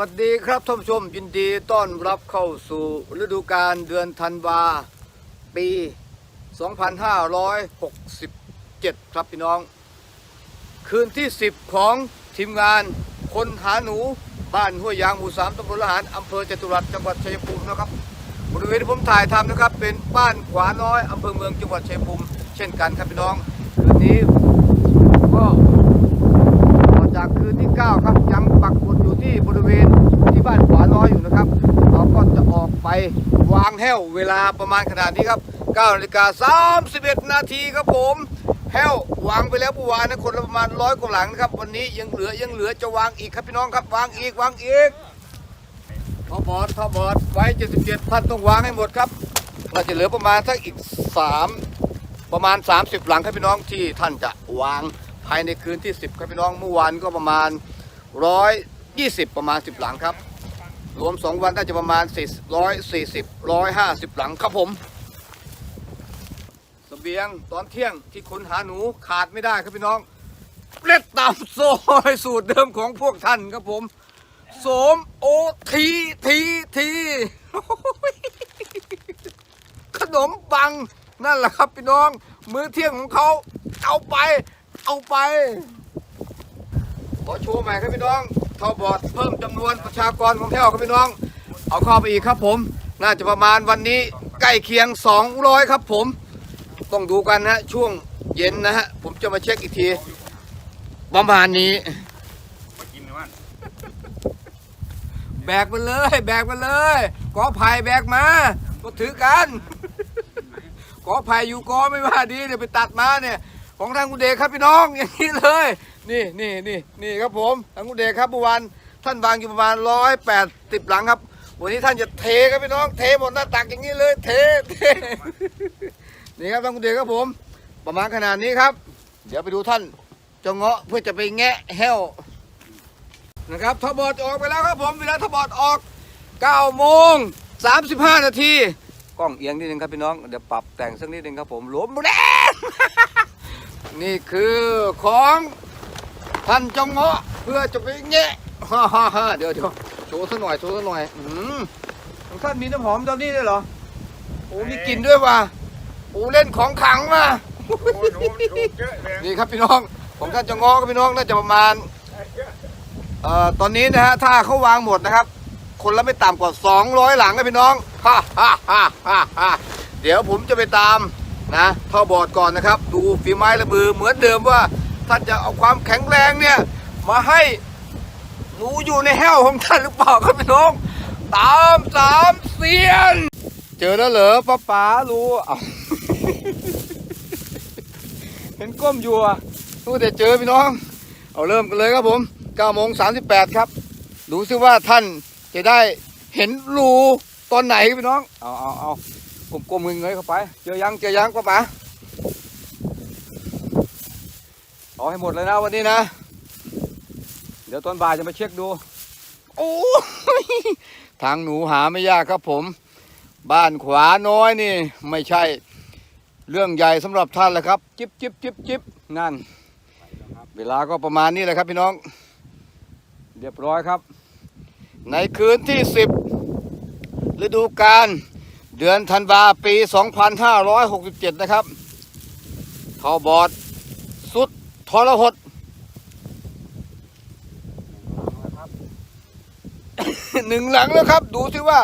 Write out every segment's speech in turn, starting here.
วัสดีครับท่านผู้ชมยินดีต้อนรับเข้าสู่ฤดูกาลเดือนธันวา ปี 2567 ครับพี่น้อง คืนที่ 10 ของทีมงานคนหาหนูบ้านห้วยยางหมู่สามตำบลละหารอำเภอจตุรัสจังหวัดชัยภูมินะครับบริเวณที่ผมถ่ายทำนะครับ เป็นบ้านขวาน้อยอำเภอเมืองจังหวัดชัยภูมิเช่นกันครับพี่น้องคืนนี้ก็ ต่อจากคืนที่ 9 ครับยังปักหมุดอยู่ที่บริเวณที่บ้านขวาน้อยอยู่นะครับ เราก็จะออกไปวางแห้วเวลาประมาณขนาดนี้ครับ9นาฬิกา31 นาทีครับผมแห้ววางไปแล้วเมื่อวานนะคนละประมาณร้อยกว่าหลังนะครับ วันนี้ยังเหลือยังเหลือจะวางอีกครับพี่น้องครับวางอีกวางอีกทอบอดทอบอดไว้77ท่านต้องวางให้หมดครับ เราจะเหลือประมาณสักอีก3ประมาณ 30 หลังครับพี่น้องที่ท่านจะวางภายในคืนที่ 10ครับพี่น้องเมื่อวานก็ประมาณ 120 ประมาณ 10 หลังครับ รวม 2 วันน่าจะประมาณ 440 150 หลังครับผมสเบียงตอนเที่ยงที่ค้นหาหนูขาดไม่ได้ครับพี่น้องเล็ดตามโซ่สูตรเดิมของพวกท่านครับผมโสมโอทีทีทีขนมปังนั่นแหละครับพี่น้อง มื้อเที่ยงของเขาเอาไป เอาไป ขอโชว์ใหม่ครับพี่น้อง ทอบอดเพิ่มจำนวนประชากรของแถวครับพี่น้อง เอาเข้าไปอีกครับผม น่าจะประมาณวันนี้ใกล้เคียง 200 ครับผม ต้องดูกันนะช่วงเย็นนะฮะ ผมจะมาเช็คอีกทีประมาณนี้มากินนะมันแบกมันเลย แบกมันเลยกอไผ่แบกมาก็ถือกันกอไผ่อยู่กอไม่ว่าดีเดี๋ยวไปตัดมาเนี่ย ของทางคุณเดชครับพี่น้องอย่างนี้เลย นี่นี่นี่นี่ครับผมทางคุณเดชครับเมื่อวานท่านวางอยู่ประมาณร้อยแปดสิบหลังครับ วันนี้ท่านจะเทครับพี่น้องเทหมดหน้าตักอย่างนี้เลยเทเทนี่ครับทางคุณเดชครับผม ประมาณขนาดนี้ครับ เดี๋ยวไปดูท่านจะเงาะเพื่อจะไปแงะแห้วนะครับทบอดออกไปแล้วครับผมเวลาทบอดออก9โมง35 นาทีกล้องเอียงนิดนึงครับพี่น้อง เดี๋ยวปรับแต่งสักนิดนึงครับผมหลวมแรง นี่คือของท่านจงเงาะเพื่อจะไปแงะฮ่าฮ่าฮ่าเดี๋ยวเดี๋ยวโชว์สักหน่อยโชว์สักหน่อยอืมของท่านมีน้ำหอมตอนนี้ด้วยเหรอโอ้มีกลิ่นด้วยว่ะโอ้เล่นของขลังมาโอ้โหดูดูเยอะเลยนี่ครับพี่น้องของท่านจงเงาะครับพี่น้องน่าจะประมาณเอ่อตอนนี้นะฮะถ้าเขาวางหมดนะครับ คนละไม่ต่ำกว่า 200 หลังนะพี่น้องฮ่าฮ่าฮ่าฮ่าฮ่าเดี๋ยวผมจะไปตาม นะท่อบอร์ดก่อนนะครับ ดูฝีไม้ระบือเหมือนเดิมว่าท่านจะเอาความแข็งแรงเนี่ย มาให้หนูอยู่ในแห้วของท่านหรือเปล่าครับพี่น้องตามสามเสียน เจอแล้วเหรอป้าป๋ารู้อ้าเห็นก้มอยู่อะรู้แต่เจอพี่น้อง เอาเริ่มกันเลยครับผม9โมง38ครับดูซิว่าท่านจะได้เห็นรูตอนไหนพี่น้อง เอาเอาเอา ผมกลมๆเงยเข้าไป เจอยังเจอยังป้าป๋าเอาให้หมดเลยนะวันนี้นะ เดี๋ยวตอนบ่ายจะมาเช็คดู โอ้ยทางหนูหาไม่ยากครับผม บ้านขวาน้อยนี่ ไม่ใช่ เรื่องใหญ่สำหรับท่านแหละครับ จิบจิบจิบจิบนั่น เวลาก็ประมาณนี้แหละครับพี่น้อง เรียบร้อยครับ ในคืนที่10ฤดูกาล เดือนธันวาปี 2567 นะครับเขาบอดสุดทรหดหนึ่งหลังแล้วครับ ดูสิว่า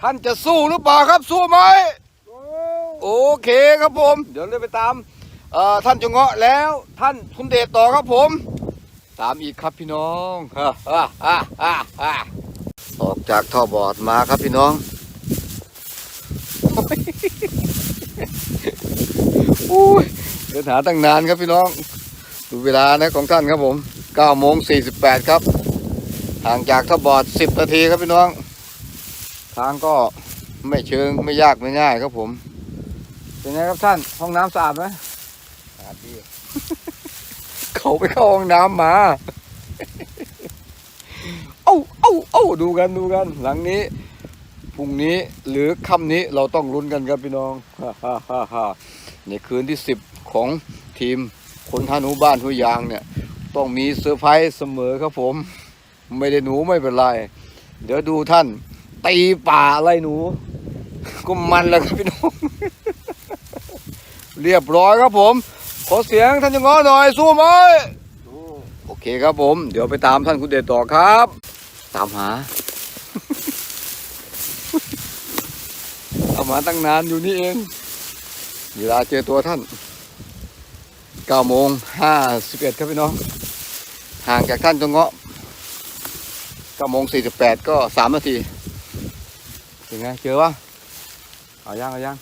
ท่านจะสู้หรือเปล่าครับ สู้ไหมโอเคครับผม เดี๋ยวเลยไปตามเอ่อท่านจงเงาะแล้ว ท่านคุณเดชต่อครับผม ตามอีกครับพี่น้องฮ่าฮ่าฮ่าฮ่าฮ่าออก จากท่อบอดมาครับพี่น้องอุ้ยเดินหาตั้งนานครับพี่น้อง ดูเวลานะของท่านครับผม9โมง48 ครับ ห่างจากท่อบอด 10 นาทีครับพี่น้อง ทางก็ไม่เชิงไม่ยากไม่ง่ายครับผม เป็นไงครับท่าน ห้องน้ำสะอาดไหมสะอาดีเขาไปเข้าห้องน้ำมา อ้าเอ้าเอ้าดูกันดูกัน หลังนี้พรุ่งนี้หรือค่ำนี้เราต้องลุ้นกันครับพี่น้องฮ่าฮ่าฮ่าฮ่าในคืนที่สิบของทีมคนทาหนูบ้านหัวยางเนี่ย ต้องมีเซอร์ไพรส์เสมอครับผม ไม่ได้หนูไม่เป็นไร เดี๋ยวดูท่านตีป่าอะไรหนู ก็มันแล้วครับพี่น้อง เรียบร้อยครับผม ขอเสียงท่านจะง้อหน่อยสู้ไหมโอเคครับผม เดี๋ยวไปตามท่านคุณเดชต่อครับ ตามหา เอามาตั้งนานอยู่นี่เอง เวลาเจอตัวท่าน9โมง51ครับพี่น้อง ห่างจากท่านจงเงาะ9โมง48ก็3นาทีเป็นไงเจอวะเอายังเอายัง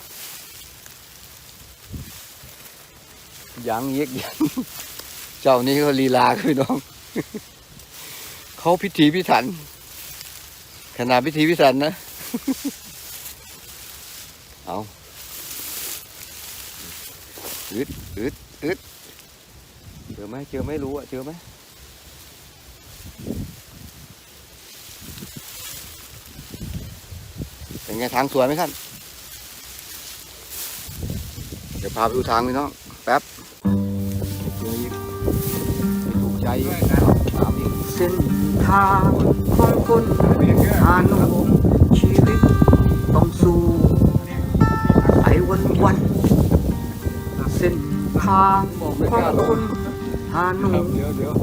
ยังเย็กยังเจ้านี่ก็ลีลาครับพี่น้อง เขาพิธีพิถัน ขนาดพิธีพิถันนะ เอาอึดอึดอึดเจอไหมเจอไหมรู้อะ เจอไหมเป็นไงทางสวยไหมท่าน เดี๋ยวพาไปดูทางพี่น้อง แป๊บเจออีกไม่ถูกใจอีก เส้นทางของคนหาหนุ่มชีวิตต้องสู้ไอ้วันวันเส้นทางของคนหาหนุ่ม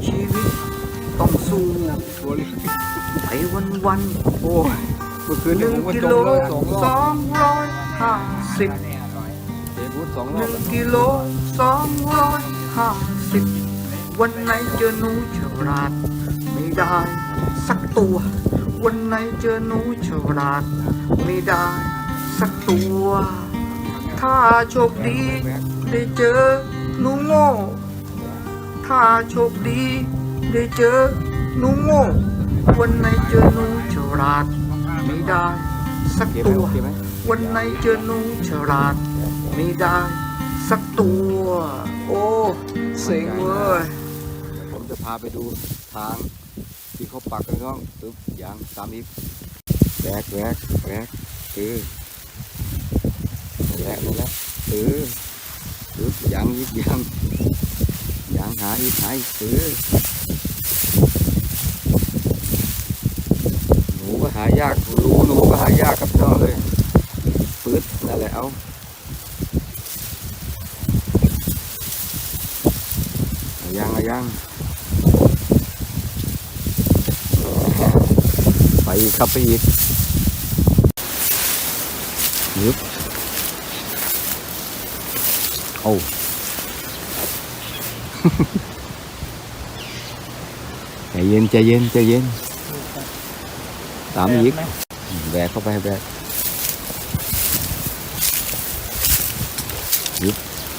ชีวิตต้องสู้ตัวเล็กไอ้วันวันโอ้ยเมื่อคืนหนึ่งกิโลสองร้อยห้าสิบเดบูตสองหนึ่งกิโลสองร้อยห้าสิบวันไหนเจอหนูฉ ลาดไม่ได้ สักตัว วันไหนเจอหนูฉลาดไม่ได้ สักตัว ถ้าโชคดีได้เจอหนูโง่ ถ้าโชคดีได้เจอหนูโง่ วันไหนเจอหนูฉลาดไม่ได้ สักเก็บไหมตัวโอเคไหมวันไหนเจอหนูฉลาดไม่ได้ สักตัว โอ้เซ็งเว้ยผมจะพาไปดูทางที่เขาปักกันน้องตึ๊บยางตามอีกแวกแวกแวกเออแวกนั่นแหละเออตึ๊บยางอีกยางยางหาอีกหาอีกเอหนูก็หายากรู้หนูก็หายากครับน้องเลยปื๊ดนั่นแหละเอาเอายางยาง ไป อีกครับไปอีกยึบเอาใจเย็นใจเย็นใจเย็นตามอีกแบกเข้าไปแบกยึบ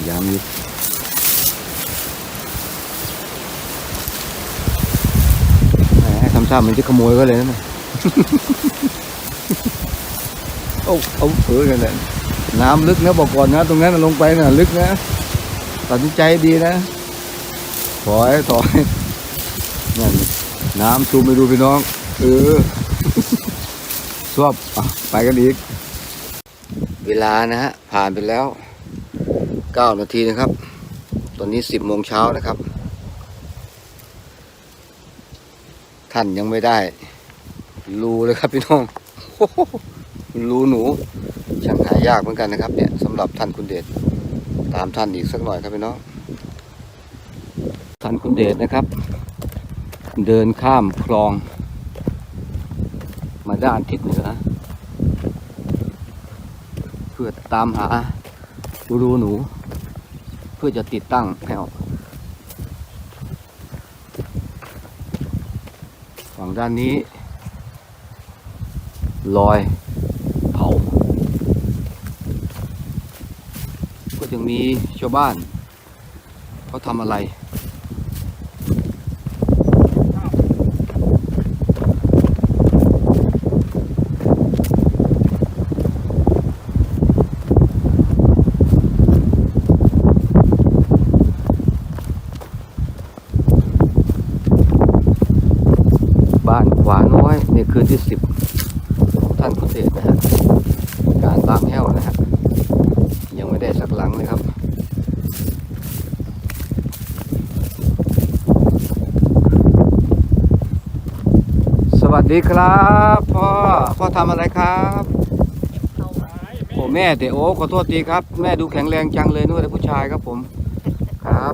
ยามยึบแหมทำท่าเหมันจะขโมยก็เลยนะ เอาเอาเออนั่นแหละน้ำลึกนะบอกก่อนนะ ตรงนั้นลงไปน่ะ ลึกนะตัดสินใจดีนะถอยถอยนั่นน้ำซูมไปดูพี่น้อง เออชอบไปกันอีก เวลานะฮะ ผ่านไปแล้วเก้านาทีนะครับ ตอนนี้สิบโมงเช้านะครับ ท่านยังไม่ได้ รูเลยครับพี่น้องรูหนูช่างหายากเหมือนกันนะครับ เนี่ยสำหรับท่านคุณเดชตามท่านอีกสักหน่อยครับพี่น้องท่านคุณเดชนะครับ เดินข้ามคลอง มาด้านทิศเหนือเพื่อตามหารูหนู เพื่อจะติดตั้งแถวฝั่งด้านนี้ ลอย เผา ก็ยังมีชาวบ้านเขาทำอะไรบ้านขวาน้อยในคืนที่สิบานพิเศษนะฮะการตามแห้วนะฮะยังไม่ได้สักหลังเลยครับสวัสดีครับพ่อพ่อทำอะไรครับโอ้แม่เตโอขอโทษทีครับ แม่ดูแข็งแรงจังเลยนึกว่าผู้ชายครับผมครับ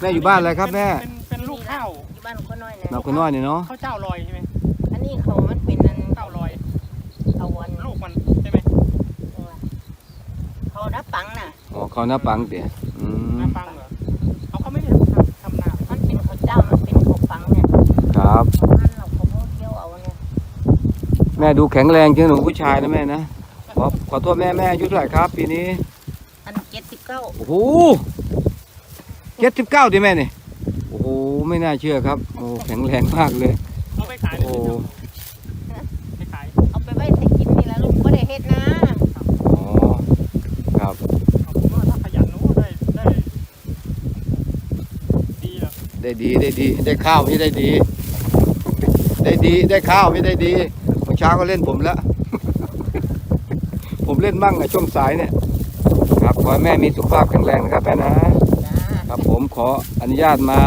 แม่อยู่บ้านอะไรครับแม่เป็นลูกข้าวอยู่บ้านคนน้อยเนาคน้อยเนาะข้าวเจ้าลอยใช่ไหมอันนี้เขามันเป็น เขาหน้าปังเตี๋ยอืมน้าปังเหรอเขาก็ไม่ได้ทำทำนามันเป็นข้าวเจ้ามันเป็นข้าวปังเนี่ยครับมันเราเขาโม่เที่ยวเอาเนี่ยแม่ดูแข็งแรงจังหนูผู้ชายนะแม่นะขอขอโทษแม่แม่อายุเท่าไหร่ครับ ปีนี้อันเจ็ดสิบเก้าโอ้โหเจ็ดสิบเก้าดิแม่นี่โอ้โหไม่น่าเชื่อครับโอ้แข็งแรงมากเลยเอาไปขายเลยโอ้ไปขายเอาไปไว้ใส่กินนี่ละลูกก็ได้เฮ็ดนะ อ๋อครับ เอาผมว่าถ้าขยันนู้ได้ได้ดีเหรอ ได้ดีได้ดี ได้ข้าวไม่ได้ดี ได้ดีได้ข้าวไม่ได้ดีเมื่อเช้าก็เล่นผมแล้ว ผมเล่นมั่งในช่วงสายเนี่ย ครับขอให้แม่มีสุขภาพแข็งแรงนะครับแม่นะจ้าครับผมขออนุญาตมา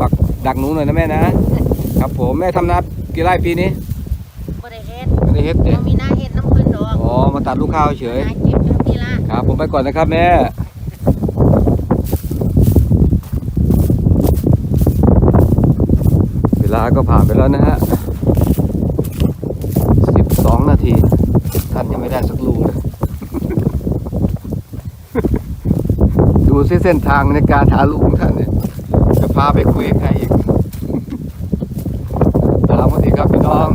ปักดักหนูหน่อยนะแม่นะ ครับผมแม่ทำนากี่ไร่ปีนี้ก็ได้เฮ็ดไม่ได้เฮ็ดเด็บ่มีหน้าเฮ็ดน้ำเพิ่นดอกอ๋อมาตัดลูกข้าวเฉยหน้าเก็บจังซี่ล่ะครับผมไปก่อนนะครับแม่ เว ลาก็ผ่านไปแล้วนะฮะสิบสองนาที ท่านยังไม่ได้สักลูกเลย ดูซิเส้นทางในการหาลูกของท่านเนี่ย จะพาไปคุยกับใครอีกสวัสดีครับพี่น้อง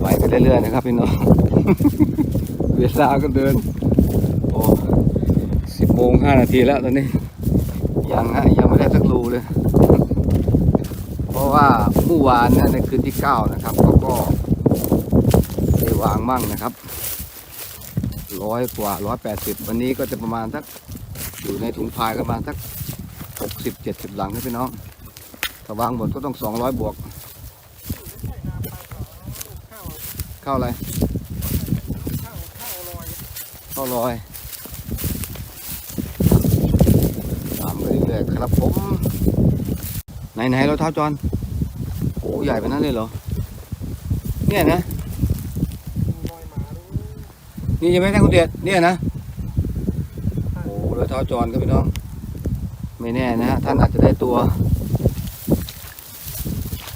ไปไปเรื่อยๆนะครับพี่น้อง เวลาก็เดิน โอ้สิบโมงห้านาทีแล้วตอนนี้ ยังฮะยังไม่ได้สักรูเลย ราะว่าเมื่อวานนยในคืนที่เก้านะครับเขาก็ได้วางมั่งนะครับร้อยกว่าร้อยแปดสิบวันนี้ก็จะประมาณสักอยู่ในถุงพายก็ประมาณสักหกสิบเจ็ดสิบหลังนะพี่น้องถ้าวางหมดก็ต้องสองร้อยบวก เข้าอะไรเข้าลอยตามไปเรื่อยๆครับผมไหนๆเราเท้าจอน อ้ใหญ่ไปนั้นเลยเหรอ เนี่ยนะ นี่ยังไม่ท่านคุณเดียดเนี่ยนะ โอ้เราเท้าจอนครับพี่น้อง ไม่แน่นะฮะท่านอาจจะได้ตัว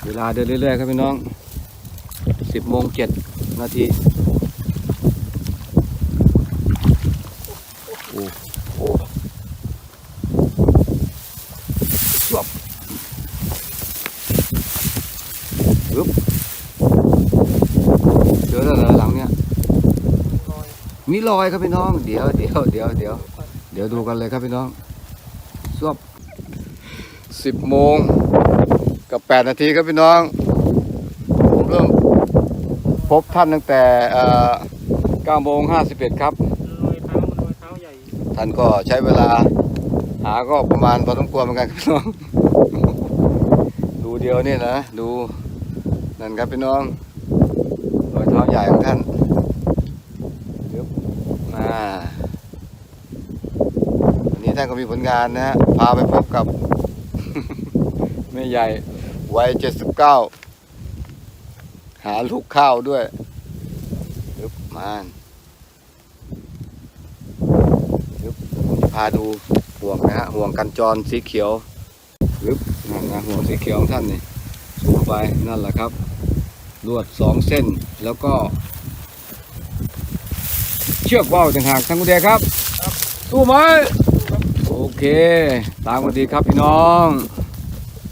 เวลาเดินเรื่อยๆครับพี่น้องสิบโมงเจ็ดนาที โอ้โหสวบปึ๊บเจอแล้วเหรอหลังเนี้ย ลอย มีรอยครับพี่น้อง เดี๋ยวเดี๋ยวเดี๋ยวเดี๋ยวเดี๋ยวดูกันเลยครับพี่น้องสวบสิบโมงกับแปดนาทีครับพี่น้อง ผมเริ่มพบท่านตั้งแต่เก้าโมงห้าสิบเอ็ดครับท่านก็ใช้เวลาหาก็ประมาณพอสมควรเหมือนกันครับพี่น้อง ดูเดียวนี่นะ ดูนั่นครับพี่น้องรอยเท้าใหญ่ของท่าน วันนี้ท่านก็มีผลงานนะฮะ พาไปพบกับ แม่ใหญ่วัยเจ็ดสิบเก้าหาลูกข้าวด้วยยึบมาผมจะพาดูห่วงนะฮะห่วงกันจรสีเขียวปึ๊บนั่นนะห่วงสีเขียวของท่านนี่สูงไปนั่นแหละครับลวดสองเส้นแล้วก็ ชือกว่าวต่างหากทางคุณเดียครับสู้ไหมโอเค ตามกันดีครับพี่น้อง